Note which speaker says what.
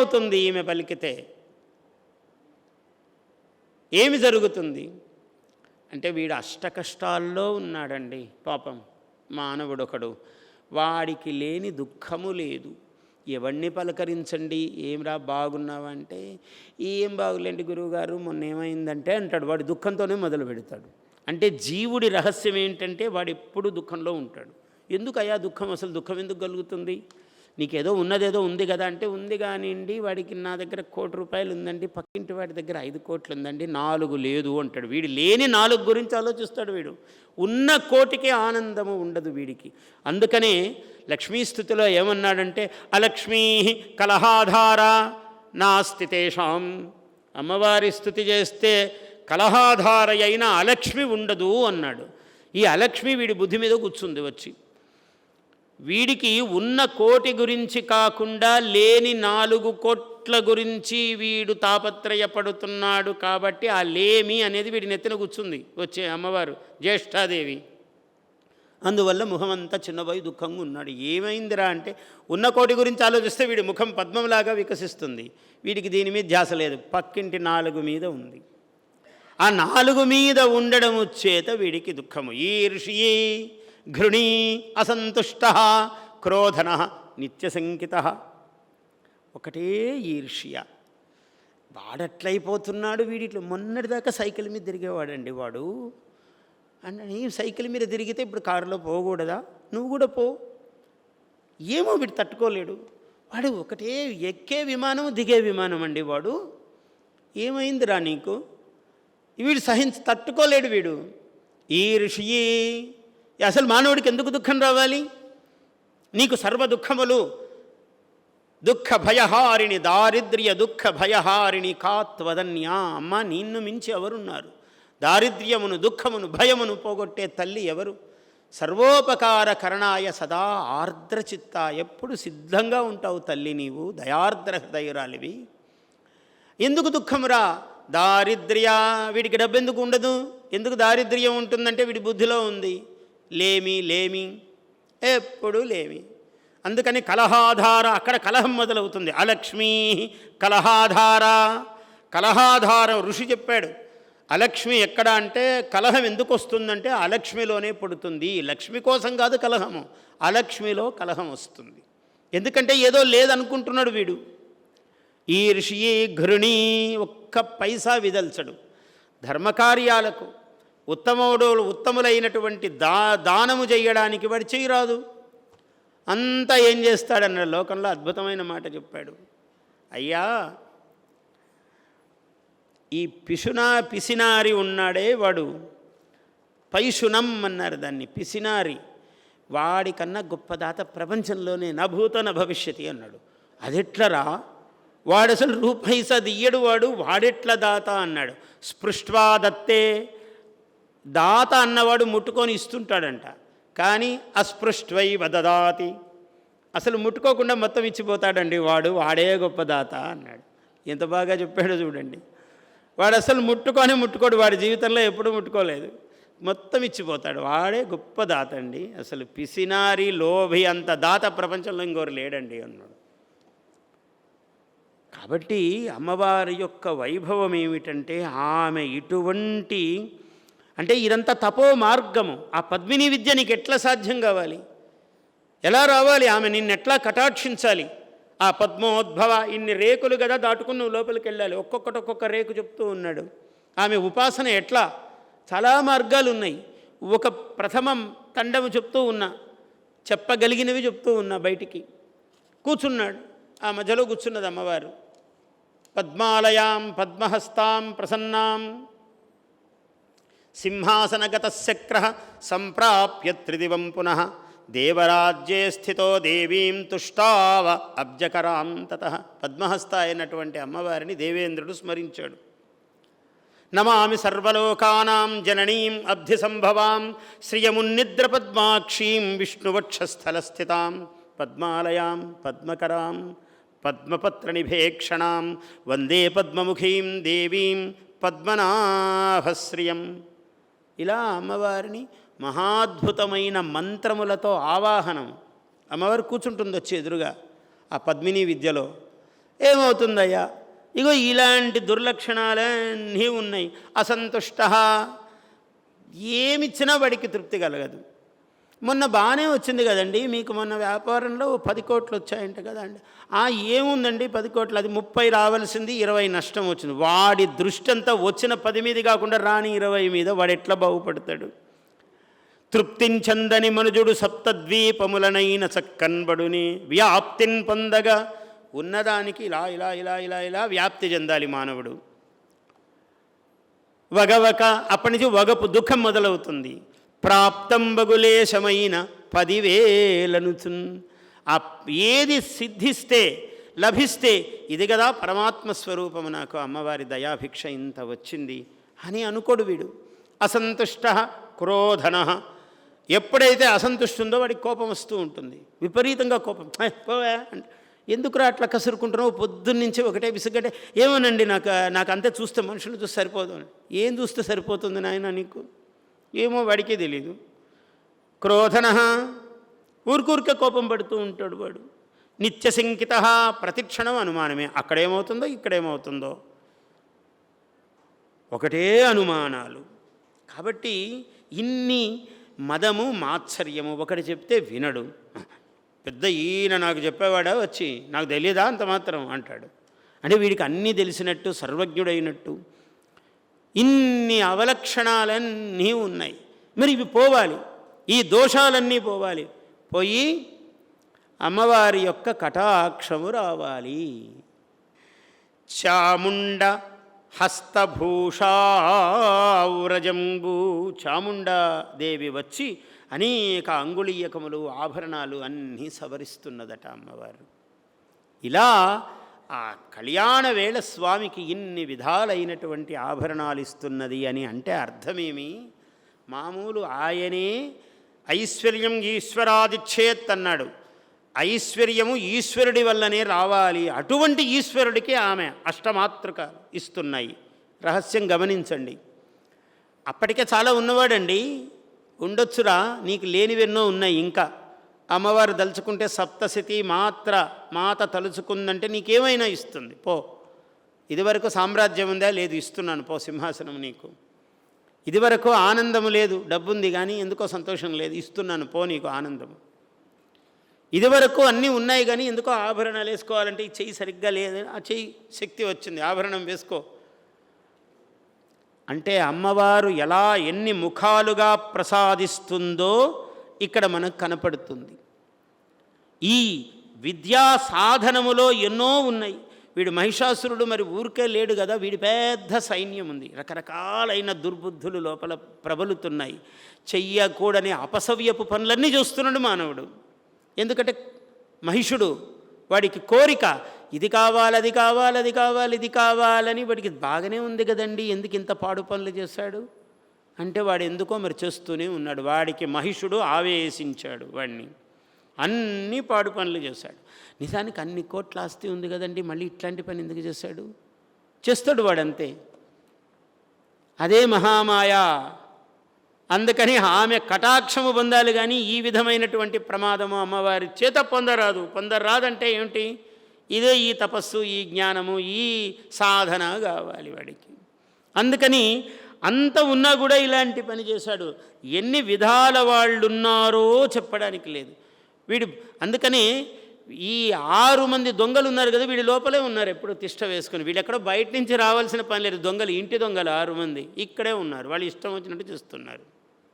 Speaker 1: ఏమవుతుంది? ఈమె పలికితే. ఏమి జరుగుతుంది? అంటే వీడు అష్టకష్టాల్లో ఉన్నాడండి పాపం మానవుడొకడు. వాడికి లేని దుఃఖము లేదు. ఎవరిని పలకరించండి? ఏమిరా బాగున్నావంటే? ఏం బాగులేండి గురువుగారు? మొన్న ఏమైందంటే అంటాడు. వాడి దుఃఖంతోనే మొదలు పెడతాడు. అంటే జీవుడి రహస్యం ఏంటంటే వాడు ఎప్పుడు దుఃఖంలో ఉంటాడు. ఎందుకు అయ్యా దుఃఖం? అసలు దుఃఖం ఎందుకు కలుగుతుంది? నీకేదో ఉన్నదేదో ఉంది కదా అంటే ఉంది కానివ్వండి వాడికి నా దగ్గర కోటి రూపాయలు ఉందండి పక్కింటి వాడి దగ్గర ఐదు కోట్లు ఉందండి నాలుగు లేదు అంటాడు. వీడు లేని నాలుగు గురించి ఆలోచిస్తాడు వీడు. ఉన్న కోటికే ఆనందము ఉండదు వీడికి. అందుకనే లక్ష్మీస్థుతిలో ఏమన్నాడంటే అలక్ష్మీ కలహాధార నాస్తి తేషాం. అమ్మవారి స్థుతి చేస్తే కలహాధార అయిన అలక్ష్మి ఉండదు అన్నాడు. ఈ అలక్ష్మి వీడి బుద్ధి మీద కూర్చుంది వచ్చి. వీడికి ఉన్న కోటి గురించి కాకుండా లేని నాలుగు కోట్ల గురించి వీడు తాపత్రయపడుతున్నాడు కాబట్టి ఆ లేమి అనేది వీడి నెత్తిన కూర్చుంది. వచ్చే అమ్మవారు జ్యేష్ఠాదేవి. అందువల్ల ముఖం అంతా చిన్నబోయి దుఃఖంగా ఉన్నాడు. ఏమైందిరా అంటే ఉన్న కోటి గురించి ఆలోచిస్తే వీడి ముఖం పద్మంలాగా వికసిస్తుంది. వీడికి దీని మీద ధ్యాస లేదు. పక్కింటి నాలుగు మీద ఉంది. ఆ నాలుగు మీద ఉండడము చేత వీడికి దుఃఖము. ఈర్షి ఘృణీ అసంతుష్ట క్రోధన నిత్యశంకిత. ఒకటే ఈర్ష్య వాడట్లయిపోతున్నాడు వీడిట్లో. మొన్నటిదాకా సైకిల్ మీద తిరిగేవాడండి వాడు. అంటే నీ సైకిల్ మీద తిరిగితే ఇప్పుడు కారులో పోకూడదా? నువ్వు కూడా పో. ఏమో వీడు తట్టుకోలేడు. వాడు ఒకటే ఎక్కే విమానం దిగే విమానం అండి వాడు. ఏమైందిరా నీకు? వీడు సహించి తట్టుకోలేడు వీడు. ఈ ఋషి అసలు మానవుడికి ఎందుకు దుఃఖం రావాలి? నీకు సర్వ దుఃఖములు దుఃఖ భయహారిణి దారిద్ర్య దుఃఖ భయహారిణి కాత్వదన్యా. అమ్మ నిన్ను మించి ఎవరున్నారు? దారిద్ర్యమును దుఃఖమును భయమును పోగొట్టే తల్లి ఎవరు? సర్వోపకార కరణాయ సదా ఆర్ద్రచిత్త. ఎప్పుడు సిద్ధంగా ఉంటావు తల్లి నీవు? దయార్ద్ర హృదయురాలివి. ఎందుకు దుఃఖమురా దారిద్ర్య వీడికి డబ్బు ఎందుకు ఉండదు? ఎందుకు దారిద్ర్యం ఉంటుందంటే వీడి బుద్ధిలో ఉంది. లేమి లేమి. ఎప్పుడు లేమి. అందుకని కలహాధార అక్కడ కలహం మొదలవుతుంది. అలక్ష్మీ కలహాధార. కలహాధార ఋషి చెప్పాడు. అలక్ష్మి ఎక్కడ అంటే కలహం ఎందుకు వస్తుందంటే అలక్ష్మిలోనే పుడుతుంది. లక్ష్మి కోసం కాదు కలహము. అలక్ష్మిలో కలహం వస్తుంది. ఎందుకంటే ఏదో లేదనుకుంటున్నాడు వీడు. ఈ ఋషి ఘృణి ఒక్క పైసా విదల్చడు. ధర్మకార్యాలకు ఉత్తముడు ఉత్తములైనటువంటి దా దానము చేయడానికి వాడు చేయరాదు అంతా ఏం చేస్తాడన్న లోకంలో అద్భుతమైన మాట చెప్పాడు. అయ్యా ఈ పిశునా పిసినారి ఉన్నాడే వాడు. పైశునం అన్నారు దాన్ని పిసినారి. వాడికన్నా గొప్ప దాత ప్రపంచంలోనే నభూతన భవిష్యతి అన్నాడు. అదెట్లరా? వాడు అసలు రూపైస దియ్యడు వాడు వాడెట్ల దాత అన్నాడు. స్పృష్వా దత్తే దాత అన్నవాడు ముట్టుకొని ఇస్తుంటాడంట. కానీ అస్పృష్వై వదదాతి అసలు ముట్టుకోకుండా మొత్తం ఇచ్చిపోతాడండి వాడు వాడే గొప్ప దాత అన్నాడు. ఎంత బాగా చెప్పాడో చూడండి. వాడు అసలు ముట్టుకొని ముట్టుకోడు వాడి జీవితంలో ఎప్పుడూ ముట్టుకోలేదు. మొత్తం ఇచ్చిపోతాడు వాడే గొప్ప దాత అండి. అసలు పిసినారి లోభి అంత దాత ప్రపంచంలో ఇంకోరు లేడండి అన్నాడు. కాబట్టి అమ్మవారి యొక్క వైభవం ఏమిటంటే ఆమె ఇటువంటి అంటే ఇదంతా తపో మార్గము. ఆ పద్మిని విద్య నీకు ఎట్లా సాధ్యం కావాలి? ఎలా రావాలి? ఆమె నిన్నెట్లా కటాక్షించాలి? ఆ పద్మోద్భవ ఇన్ని రేకులు కదా దాటుకుని నువ్వు లోపలికి వెళ్ళాలి. ఒక్కొక్కటి ఒక్కొక్క రేకు చెప్తూ ఉన్నాడు. ఆమె ఉపాసన ఎట్లా? చాలా మార్గాలు ఉన్నాయి ఒక ప్రథమం తండము చెప్తూ ఉన్నా. చెప్పగలిగినవి చెప్తూ ఉన్నా బయటికి. కూర్చున్నాడు. ఆ మధ్యలో కూర్చున్నది అమ్మవారు. పద్మాలయాం పద్మహస్తాం ప్రసన్నాం. సింహాసనగత శక్ర సంప్రాప్య త్రిదివం పునః దేవరాజ్యే స్థితో దేవీం తుష్టావ అబ్జకరాం తత పద్మహస్త అయినటువంటి అమ్మవారిని దేవేంద్రుడు స్మరించాడు. నమామి సర్వలోకానాం జననీం అబ్ధి సంభవాం శ్రియమున్నిద్ర పద్మాక్షీం విష్ణువక్షస్థలస్థితాం పద్మాలయాం పద్మకరాం పద్మపత్రనిభేక్షణాం వందే పద్మముఖీం దేవీం పద్మనాభశ్రియం. ఇలా అమ్మవారిని మహాద్భుతమైన మంత్రములతో ఆవాహనం. అమ్మవారు కూర్చుంటుంది వచ్చి ఎదురుగా ఆ పద్మిని విద్యలో. ఏమవుతుందయ్యా? ఇగో ఇలాంటి దుర్లక్షణాలన్నీ ఉన్నాయి. అసంతుష్ట ఏమిచ్చినా వాడికి తృప్తి కలగదు. మొన్న బాగానే వచ్చింది కదండి. మీకు మొన్న వ్యాపారంలో పది కోట్లు వచ్చాయంట కదండి. ఆ ఏముందండి పది కోట్లు? అది ముప్పై రావాల్సింది ఇరవై నష్టం వచ్చింది. వాడి దృష్టి అంతా వచ్చిన పది మీద కాకుండా రాని ఇరవై మీద వాడు ఎట్లా బాగుపడతాడు? తృప్తించందని మనుజుడు సప్తద్వీపములనైన చక్కన్బడుని వ్యాప్తిన్ పొందగా ఉన్నదానికి ఇలా ఇలా ఇలా ఇలా ఇలా వ్యాప్తి చెందాలి మానవుడు. వగవక అప్పటి నుంచి వగపు దుఃఖం మొదలవుతుంది. ప్రాప్తంబగులేశమైన పదివేలనుచున్. పదివేలను ఆ ఏది సిద్ధిస్తే లభిస్తే ఇది కదా పరమాత్మ స్వరూపము నాకు అమ్మవారి దయాభిక్ష ఇంత వచ్చింది అని అనుకోడు వీడు. అసంతుష్ట క్రోధన. ఎప్పుడైతే అసంతుష్టి ఉందో వాడికి కోపం వస్తూ ఉంటుంది. విపరీతంగా కోపం. "హే, పోవా అంటే. ఎందుకురా అట్లా కసురుకుంటున్నావు? పొద్దున్నుంచి ఒకటే విసుగటే ఏమోనండి నాకు నాకు అంతే చూస్తే మనుషులు చూస్తే సరిపోదు ఏం చూస్తే సరిపోతుంది నాయన నీకు? ఏమో వాడికే తెలీదు. క్రోధన ఊరికూరికే కోపం పడుతూ ఉంటాడు వాడు. నిత్యశంకిత ప్రతిక్షణం అనుమానమే. అక్కడేమవుతుందో ఇక్కడేమవుతుందో. ఒకటే అనుమానాలు. కాబట్టి ఇన్ని మదము మాత్సర్యము ఒకటి చెప్తే వినడు. పెద్ద ఈయన నాకు చెప్పేవాడా వచ్చి నాకు తెలియదా అంత మాత్రం అంటాడు. అంటే వీడికి అన్నీ తెలిసినట్టు సర్వజ్ఞుడైనట్టు. ఇన్ని అవలక్షణాలన్నీ ఉన్నాయి. మరి ఇవి పోవాలి. ఈ దోషాలన్నీ పోవాలి. పోయి అమ్మవారి యొక్క కటాక్షము రావాలి. చాముండ హస్తభూషావ్రజంబు చాముండాదేవి వచ్చి అనేక అంగుళీయకములు ఆభరణాలు అన్నీ సవరిస్తున్నదట అమ్మవారు. ఇలా ఆ కళ్యాణ వేళ స్వామికి ఇన్ని విధాలైనటువంటి ఆభరణాలు ఇస్తున్నది అని అంటే అర్థమేమి? మామూలు ఆయనే ఐశ్వర్యం ఈశ్వరాదిచ్చేత్ అన్నాడు ఐశ్వర్యము ఈశ్వరుడి వల్లనే రావాలి. అటువంటి ఈశ్వరుడికి ఆమె అష్టమాతృక ఇస్తున్నాయి. రహస్యం గమనించండి. అప్పటికే చాలా ఉన్నవాడండి. ఉండొచ్చురా నీకు లేనివెన్నో ఉన్నాయి ఇంకా. అమ్మవారు దలుచుకుంటే సప్తశతి మాత్ర మాత తలుచుకుందంటే నీకేమైనా ఇస్తుంది. పో. ఇదివరకు సామ్రాజ్యం ఉందా? లేదు ఇస్తున్నాను. పో సింహాసనం నీకు. ఇదివరకు ఆనందము లేదు డబ్బుంది కానీ ఎందుకో సంతోషం లేదు ఇస్తున్నాను. పో నీకు ఆనందము. ఇదివరకు అన్నీ ఉన్నాయి కానీ ఎందుకో ఆభరణాలు వేసుకోవాలంటే ఈ చెయ్యి సరిగ్గా లేదు ఆ చెయ్యి శక్తి వచ్చింది. ఆభరణం వేసుకో. అంటే అమ్మవారు ఎలా ఎన్ని ముఖాలుగా ప్రసాదిస్తుందో ఇక్కడ మనకు కనపడుతుంది. ఈ విద్యా సాధనములో ఎన్నో ఉన్నాయి. వీడు మహిషాసురుడు మరి ఊరికే లేడు కదా వీడి పెద్ద సైన్యం ఉంది. రకరకాలైన దుర్బుద్ధులు లోపల ప్రబలుతున్నాయి. చెయ్యకూడని అపసవ్యపు పనులన్నీ చూస్తున్నాడు మానవుడు. ఎందుకంటే మహిషుడు వాడికి కోరిక ఇది కావాలి అది కావాలి అది కావాలి ఇది కావాలని వాడికి బాగానే ఉంది కదండి. ఎందుకు ఇంత పాడు పనులు చేశాడు? అంటే వాడు ఎందుకో మరి చేస్తూనే ఉన్నాడు. వాడికి మహిషుడు ఆవేశించాడు వాడిని అన్ని పాడు పనులు చేశాడు. నిజానికి అన్ని కోట్ల ఆస్తి ఉంది కదండి మళ్ళీ ఇట్లాంటి పని ఎందుకు చేశాడు? చేస్తాడు వాడంతే. అదే మహామాయ. అందుకని ఆమె కటాక్షము పొందాలి కానీ ఈ విధమైనటువంటి ప్రమాదము అమ్మవారి చేత పొందరాదు. పొందరాదంటే ఏమిటి? ఇదే ఈ తపస్సు ఈ జ్ఞానము ఈ సాధన కావాలి వాడికి. అందుకని అంత ఉన్నా కూడా ఇలాంటి పని చేశాడు. ఎన్ని విధాల వాళ్ళున్నారో చెప్పడానికి లేదు. వీడు అందుకని ఈ ఆరు మంది దొంగలు ఉన్నారు కదా వీడి లోపలే ఉన్నారు ఎప్పుడు తిష్ట వేసుకుని. వీళ్ళు ఎక్కడో బయట నుంచి రావాల్సిన పని లేదు. దొంగలు ఇంటి దొంగలు ఆరు మంది ఇక్కడే ఉన్నారు. వాళ్ళు ఇష్టం వచ్చినట్టు చూస్తున్నారు.